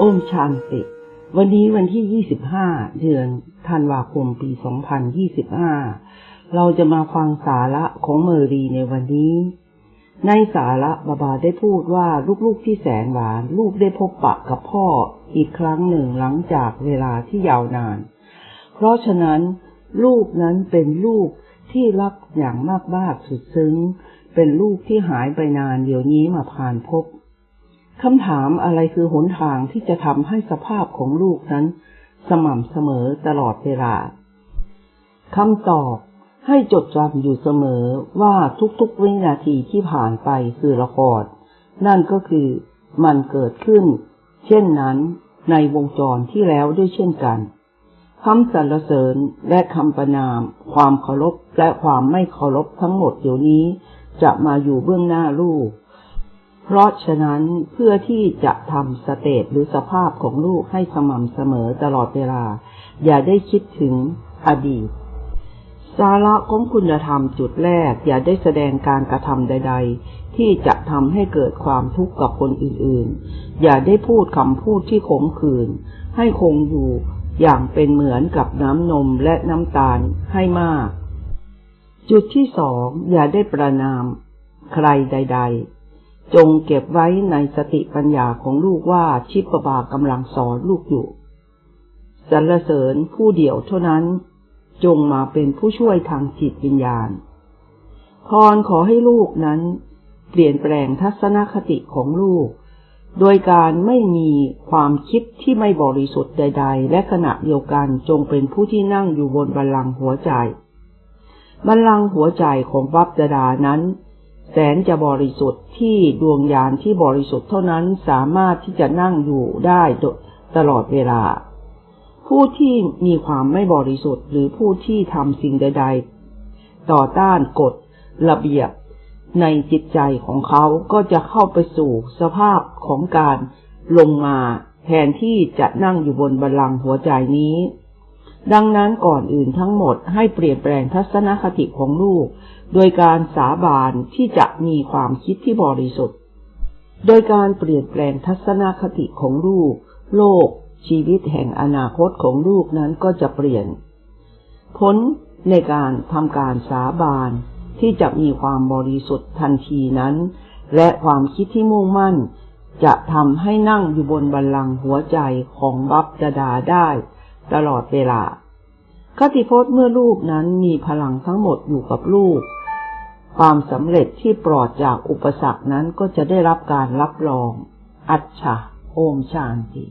โอมชานติ วันนี้วันที่ 25 เดือนธันวาคม ปี 2025 เราจะมาฟังสาระของเมอรีในวันนี้ ในสาระบาบาได้พูดว่าลูกๆที่แสนหวาน ลูกได้พบปะกับพ่ออีกครั้งหนึ่งหลังจากเวลาที่ยาวนาน เพราะฉะนั้น ลูกนั้นเป็นลูกที่รักอย่างมากๆสุดซึ้ง เป็นลูกที่หายไปนานเดี๋ยวนี้มาผ่านพบ คำถามอะไรคือหนทางที่จะทำให้สภาพของลูกนั้น สม่ำเสมอตลอดเวลาคำตอบให้จดจำอยู่เสมอว่าทุกๆวินาทีที่ผ่านไปคือละครนั่นก็คือมันเกิดขึ้น เช่นนั้นในวงจรที่แล้วด้วยเช่นกันคำสรรเสริญและคำประนาม ความเคารพและความไม่เคารพทั้งหมดเดี๋ยวนี้ จะมาอยู่เบื้องหน้าลูก เพราะฉะนั้นเพื่อที่จะทำสเตตหรือสภาพของลูกให้สม่ำเสมอตลอดเวลา อย่าได้คิดถึงอดีต สาระของคุณธรรมจุดแรก อย่าได้แสดงการกระทำใด ๆ ที่จะทำให้เกิดความทุกข์กับคนอื่นๆ อย่าได้พูดคำพูดที่ขมขื่นให้คงอยู่อย่างเป็นเหมือนกับน้ำนมและน้ำตาลให้มาก จุดที่สองอย่าได้ประนาม ใครใด ๆ จงเก็บไว้ในสติปัญญาของลูกว่าชิปบากำลังสอนลูกอยู่สรรเสริญผู้เดียวเท่านั้น จงมาเป็นผู้ช่วยทางจิตวิญญาณ พรขอให้ลูกนั้น เปลี่ยนแปลงทัศนคติของลูก โดยการไม่มีความคิดที่ไม่บริสุทธิ์ใด ๆ และขณะเดียวกันจงเป็นผู้ที่นั่งอยู่บนบัลลังก์หัวใจบัลลังก์หัวใจของวับดานั้น แสนจะบริสุทธิ์ที่ดวงญาณที่บริสุทธิ์เท่านั้นสามารถที่จะนั่งอยู่ได้ตลอดเวลา ผู้ที่มีความไม่บริสุทธิ์ หรือผู้ที่ทำสิ่งใด ๆ ต่อต้านกฎ ระเบียบ ในจิตใจของเขาก็จะเข้าไปสู่สภาพของการลงมาแทนที่จะนั่งอยู่บนบัลลังก์หัวใจนี้ ดังนั้นก่อนอื่นทั้งหมดให้เปลี่ยนแปลงทัศนคติของลูก โดยการสาบานที่จะมีความคิดที่บริสุทธิ์ โดยการเปลี่ยนแปลงทัศนคติของลูก โลก ชีวิตแห่งอนาคตของลูกนั้นก็จะเปลี่ยน ผลในการทำการสาบานที่จะมีความบริสุทธิ์ทันทีนั้น และความคิดที่มุ่งมั่น จะทำให้นั่งอยู่บนบัลลังก์หัวใจของบัพจดาได้ ตลอดเวลาคติพจน์เมื่อลูกนั้นมีพลังทั้งหมดอยู่กับลูก ความสำเร็จที่ปลอดจากอุปสรรคนั้นก็จะได้รับการรับรอง อัจฉะโอมชานติ